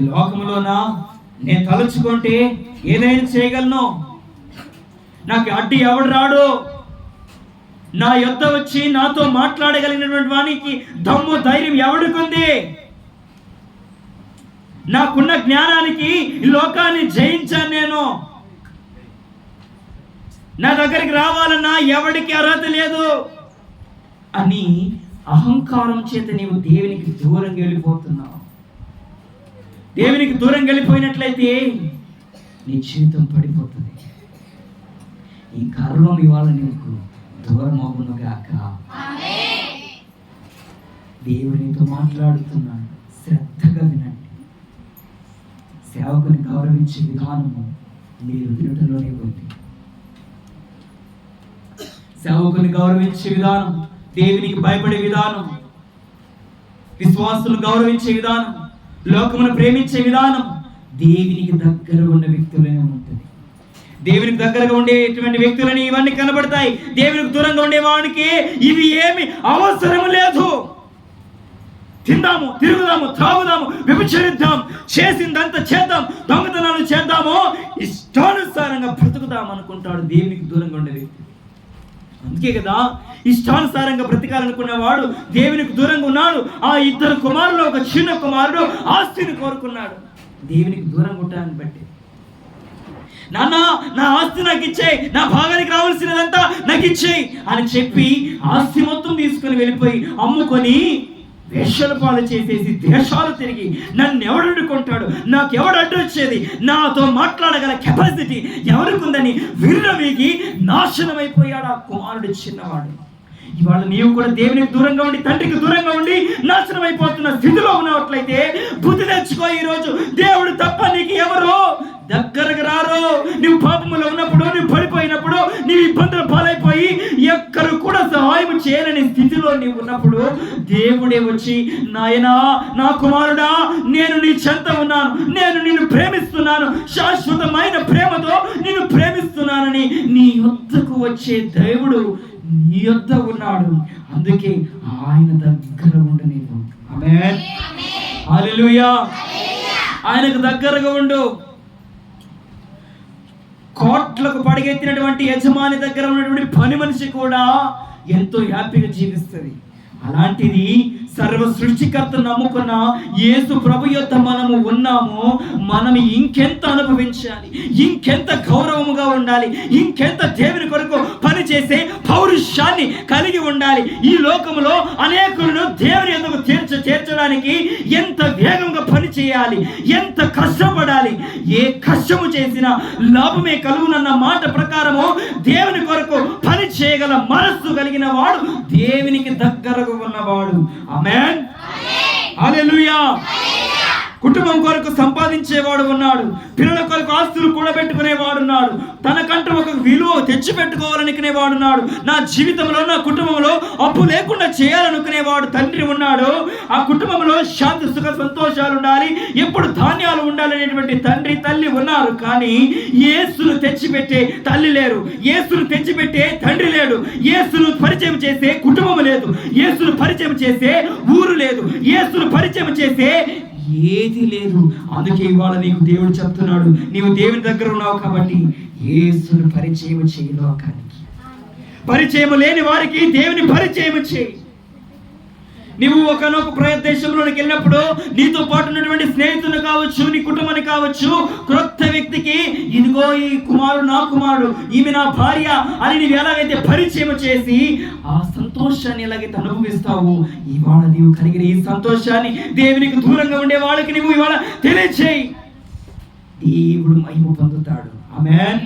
ఈ లోకంలోన నేను తలుచుకుంటే ఏదైనా చేయగలను. నాకు అడ్డు ఎవడు రాడు? నా యొద్ వచ్చి నాతో మాట్లాడగలిగినటువంటి వానికి దమ్ము ధైర్యం ఎవడికుంది? నాకున్న జ్ఞానానికి ఈ లోకాన్ని జయించాను నేను. నా దగ్గరికి రావాలన్నా ఎవడికి అర్హత లేదు. అని అహంకారం చేత నీవు దేవునికి దూరంగా వెళ్ళిపోతున్నావు. దేవునికి దూరం వెళ్ళిపోయినట్లయితే నీ జీవితం పడిపోతుంది. ఈ గర్వం ఇవాళ నీకు దూరం అవును గాక దేవునితో మాట్లాడుతున్నాడు. శ్రద్ధగా వినండి. సేవకుని గౌరవించే విధానము మీరు వినటంలోనే ఉంది. సేవకుని గౌరవించే విధానం దేవునికి భయపడే విధానం విశ్వాసులు గౌరవించే విధానం లోకమును ప్రేమించే విధానం దేవునికి దగ్గర ఉన్న వ్యక్తులనే ఉంటుంది. దేవునికి దగ్గరగా ఉండేటువంటి వ్యక్తులని ఇవన్నీ కనబడతాయి. దేవునికి దూరంగా ఉండే వానికి ఇవి ఏమి అవసరం లేదు. తిందాము తిరుగుదాము త్రాగుదాము విభచరిద్దాం చేసిందంతా చేద్దాం దొంగతనాలు చేద్దాము ఇష్టానుసారంగా బ్రతుకుదాం అనుకుంటాడు దేవునికి దూరంగా ఉండే వ్యక్తి అందుకే కదా ఇష్టానుసారంగా బ్రతకాలనుకున్నవాడు దేవునికి దూరంగా ఉన్నాడు. ఆ ఇద్దరు కుమారులు ఒక చిన్న కుమారుడు ఆస్తిని కోరుకున్నాడు. దేవునికి దూరంగా ఉంటానని బట్టి. నాన్న నా ఆస్తి నాకు ఇచ్చేయి. నా భాగానికి రావాల్సినదంతా నాకు ఇచ్చేయి అని చెప్పి ఆస్తి మొత్తం తీసుకుని వెళ్ళిపోయి అమ్ముకొని వేషల పాలు చేసేసి దేశాలు తిరిగి నన్ను ఎవడు అడ్డుకుంటాడు? నాకు ఎవడు అడ్డు వచ్చేది? నాతో మాట్లాడగల కెపాసిటీ ఎవరికి ఉందని విర్రవీగి నాశనం అయిపోయాడు ఆ కుమారుడు చిన్నవాడు. ఇవాళ నీవు కూడా దేవునికి దూరంగా ఉండి తండ్రికి దూరంగా ఉండి నాశనం అయిపోతున్న స్థితిలో ఉన్నట్లయితే బుద్ధి తెచ్చుకో ఈ రోజు దేవుడు తప్ప నీకు ఎవరు దగ్గరకు రారు. నువ్వు పాపములో ఉన్న నీవు ఉన్నప్పుడు దేవుడే వచ్చి నాయనా నా కుమారుడా నేను నీ చెంత ఉన్నాను. నేను నిన్ను ప్రేమిస్తున్నాను. శాశ్వతమైన ప్రేమతో నిన్ను ప్రేమిస్తున్నానని నీ యొద్దకు వచ్చే దేవుడు నీ యొద్ద ఉన్నాడు. అందుకే ఆయన దగ్గర ఉండు నీవు. హల్లెలూయా ఆయనకు దగ్గరగా ఉండు. కోట్లకు పడిగెత్తినటువంటి యజమాని దగ్గర ఉన్నటువంటి పని మనిషి కూడా ఎంతో హ్యాపీగా జీవిస్తుంది. అలాంటిది సర్వ సృష్టికర్త నమ్ముకున్న యేసు ప్రభు యొక్క మనము ఉన్నామో మనం ఇంకెంత అనుభవించాలి ఇంకెంత గౌరవముగా ఉండాలి ఇంకెంత దేవుని కొరకు పని చేసే పౌరుషాన్ని కలిగి ఉండాలి. ఈ లోకంలో అనేకులను దేవుని ఎందుకు తీర్చ చేర్చడానికి ఎంత వేగంగా పని చేయాలి ఎంత కష్టపడాలి ఏ కష్టము చేసినా లాభమే కలుగునన్న మాట ప్రకారము దేవుని కొరకు పని చేయగల మనస్సు కలిగిన వాడు దేవునికి దగ్గరగా ఉన్నవాడు. ఆమెన్ హల్లెలూయా కుటుంబం కొరకు సంపాదించేవాడు ఉన్నాడు. పిల్లల కొరకు ఆస్తులు కూడబెట్టుకునేవాడు ఉన్నాడు. తనకంటూ ఒక తెచ్చి పెట్టుకోవాలనుకునేవాడు ఉన్నాడు. నా జీవితంలో నా కుటుంబంలో అప్పు లేకుండా చేయాలనుకునేవాడు తండ్రి ఉన్నాడు. ఆ కుటుంబంలో శాంతి సుఖ సంతోషాలు ఉండాలి. ఎప్పుడు ధాన్యాలు ఉండాలనేటువంటి తండ్రి తల్లి ఉన్నారు. కానీ ఏసులు తెచ్చిపెట్టే తల్లి లేరు. ఏసులు తెచ్చిపెట్టే తండ్రి లేడు. ఏసులు పరిచయం చేసే కుటుంబం లేదు. ఏసులు పరిచయం చేసే ఊరు లేదు. ఏసులు పరిచయం చేసే ఏది లేదు. అందుకే ఇవాళ నీకు దేవుడు చెప్తున్నాడు నీవు దేవుని దగ్గర ఉన్నావు కాబట్టి ఏసును పరిచయం చేయి లోకానికి పరిచయం లేని వారికి దేవుని పరిచయం చేయి. నీవు ఒకనొక ప్రదేశంలోకి వెళ్ళినప్పుడు నీతో పాటు ఉన్నటువంటి స్నేహితులు కావచ్చు నీ కుటుంబాన్ని కావచ్చు క్రొత్త వ్యక్తికి ఇదిగో ఈ కుమారుడు నా కుమారుడు ఈమె నా భార్య అని నీవు ఎలాగైతే పరిచయం చేసి ఆ సంతోషాన్ని ఎలాగైతే అనుభవిస్తావు ఇవాళ నీవు కలిగిన ఈ సంతోషాన్ని దేవునికి దూరంగా ఉండే వాళ్ళకి నువ్వు ఇవాళ తెలియచేయి. దేవుడు మహిమ పొందుతాడు. ఆమెన్.